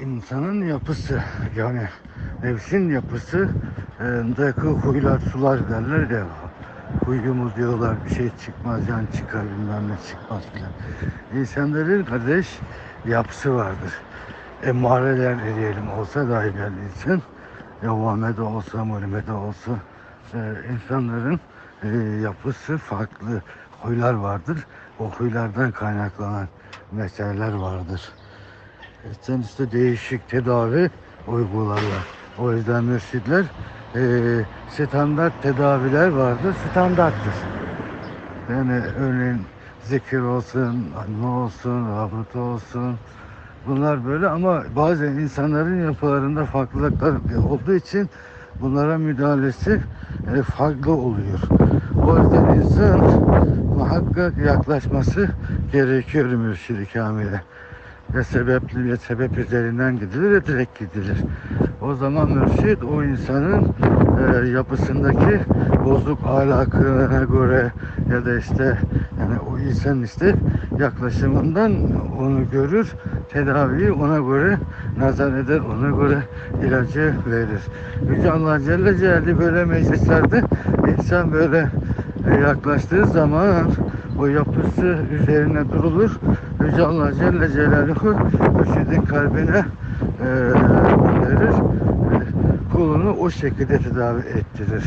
insanın yapısı yani nefsin yapısı e, daki huylar sular derler ya huyumuz diyorlar bir şey çıkmaz yani çıkar bilmem ne çıkmaz filan. İnsanların kardeş yapısı vardır. Emareler diyelim olsa dahi bir insan ya Muhammed'e olsa Muhammed'e olsa e, insanların e, yapısı farklı huylar vardır. O huylardan kaynaklanan meseleler vardır. İşte değişik tedavi uygularlar. O yüzden mürşitler e, standart tedaviler vardır, standarttır. Yani örneğin zikir olsun, anma olsun, rabıta olsun. Bunlar böyle ama bazen insanların yapılarında farklılıklar olduğu için bunlara müdahalesi e, farklı oluyor. O yüzden insan muhakkak yaklaşması gerekiyor mürşid-i. Ya sebepli ya sebep üzerinden gidilir ya direkt gidilir. O zaman mürşid o insanın e, yapısındaki bozuk ahlakına göre ya da işte yani o insan işte yaklaşımından onu görür, tedaviyi ona göre nazar eder, ona göre ilacı verir. Yüce Allah Celle Celaluhu böyle meclislerde insan böyle yaklaştığı zaman o yapısı üzerine durulur. Yüce Allah Celle Celaluhu mürşidin kalbine e, verir. E, kulunu o şekilde tedavi ettirir.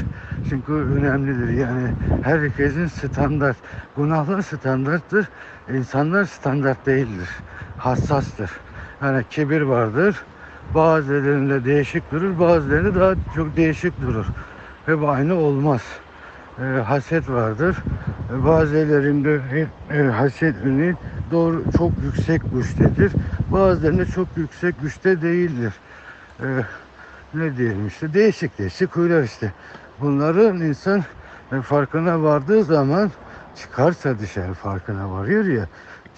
Çünkü önemlidir. Yani herkesin standart, günahlar standarttır. İnsanlar standart değildir. Hassastır. Yani kibir vardır. Bazılarında değişik durur, bazılarında daha çok değişik durur. Hep aynı olmaz. E, haset vardır. E, bazılarında e, haset örneğin doğru çok yüksek güçtedir. Bazılarında çok yüksek güçte değildir. E, ne diyelim işte değişik değişik huylar işte. Bunların insan e, farkına vardığı zaman çıkarsa dışarı farkına varıyor ya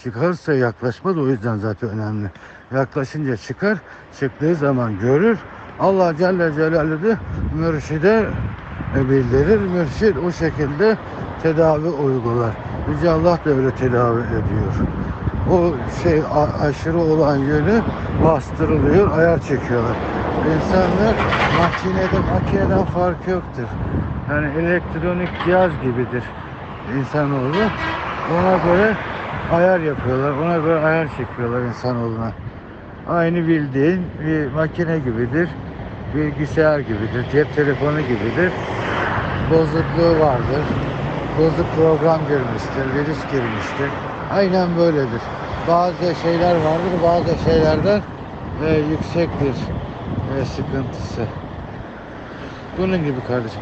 çıkarsa yaklaşma da o yüzden zaten önemli. Yaklaşınca çıkar, çıktığı zaman görür. Allah Celle Celaluhu da mürşide e, bildirir. Mürşid o şekilde tedavi uygular. Yüce Allah da öyle tedavi ediyor. O şey aşırı olan yönü bastırılıyor, ayar çekiyorlar. İnsanlar makineden, makineden fark yoktur. Yani elektronik cihaz gibidir insanoğlu. Ona göre ayar yapıyorlar, ona göre ayar çekiyorlar insanoğluna. Aynı bildiğin bir makine gibidir, bilgisayar gibidir, cep telefonu gibidir. Bozukluğu vardır, bozuk program girmiştir, virüs girmiştir. Aynen böyledir. Bazı şeyler vardır, bazı şeylerden e, yüksektir e, sıkıntısı. Bunun gibi kardeşim.